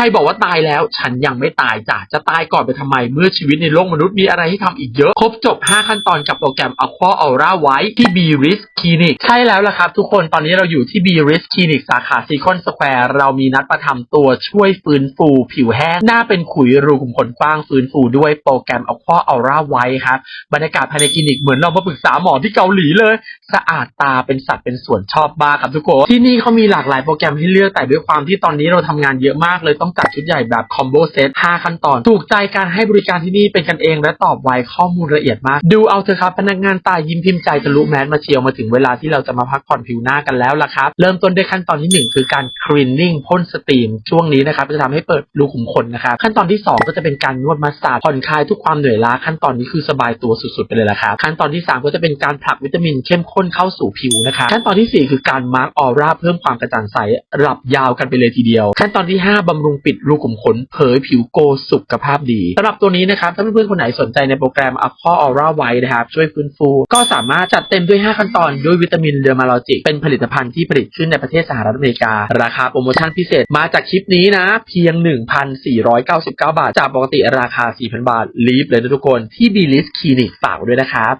รบอกว่าตายแล้ว ฉันยังไม่ตายจ้ะจะตายก่อนไปทำไม เมื่อชีวิตในโลกมนุษย์มีอะไรให้ทำอีกเยอะ ครบจบ 5 ขั้นตอนกับโปรแกรม Aqua Aura ไว้ที่ b r i s Clinic ใช่แล้วล่ะครับ ทุกคนตอนนี้เราอยู่ที่ b r i s Clinic สาขาซีคอนสแควร์เรามีนัดประทำตัวช่วยฟื้นฟู ผิวแห้ง หน้าเป็นขุยรูขุมขนกว้างฟื้นฟูด้วยโปรแกรม Aqua Aura ไว้ครับบรรยากาศภายในคลินิกเหมือนเรามาปรึกษาหมอที่เกาหลีเลย สะอาดตาเป็นสัดเป็นส่วนชอบมากครับทุกคนที่นี่เขามีหลากหลายโปรแกรมให้เลือกแต่ด้วยความที่ตอนนี้เราทำงานเยอะมากเลยต้องจัดชุดใหญ่แบบคอมโบเซต 5 ขั้นตอน ถูกใจการให้บริการที่นี่เป็นกันเองและตอบไวข้อมูลละเอียดมาก ดูเอาเถอะครับพนักงานตายยิ้มพิมพ์ใจทะลุแมสมาเชียวมาถึงเวลาที่เราจะมาพักผ่อนผิวหน้ากันแล้วล่ะครับ เริ่มต้นด้วยขั้นตอนที่หนึ่งคือการคลีนนิ่งพ่นสตรีม ช่วงนี้นะครับจะทำให้เปิดรูขุมขนนะครับ ขั้นตอนที่สองก็จะเป็นการนวดมาสซาจผ่อนคลายทุกความเหนื่อยล้าขั้นตอนนี้คือสบายตัวสุดๆไปเลยล่ะครับขั้นตอนที่สามก็จะเป็นการผลักวิตามินเข้มข้นเข้าสู่ผิวนะครับขั้นตอนที่สี่คือการมาร์กออร่าเพิ่มความกระจ่างใสหลับยาวกันไปเลยทีเดียว ขั้นตอนที่ห้ารุงปิดรูขุมขนเผยผิวโกสุขภาพดีสำหรับตัวนี้นะครับถ้าเพื่อนๆคนไหนสนใจในโปรแกรม Aqua Aura ไว้นะครับช่วยฟื้นฟู ก็สามารถจัดเต็มด้วย 5 ขั้นตอนด้วยวิตามินเดอร์มาลอจิกเป็นผลิตภัณฑ์ที่ผลิตขึ้นในประเทศสหรัฐอเมริกา ราคาโปรโมชั่นพิเศษมาจากคลิปนี้นะ เพียง 1,499 บาท จากปกติราคา 4,000 บาทรีบเลยนะทุกคนที่ b l i s Clinic ฝากด้วยนะครับ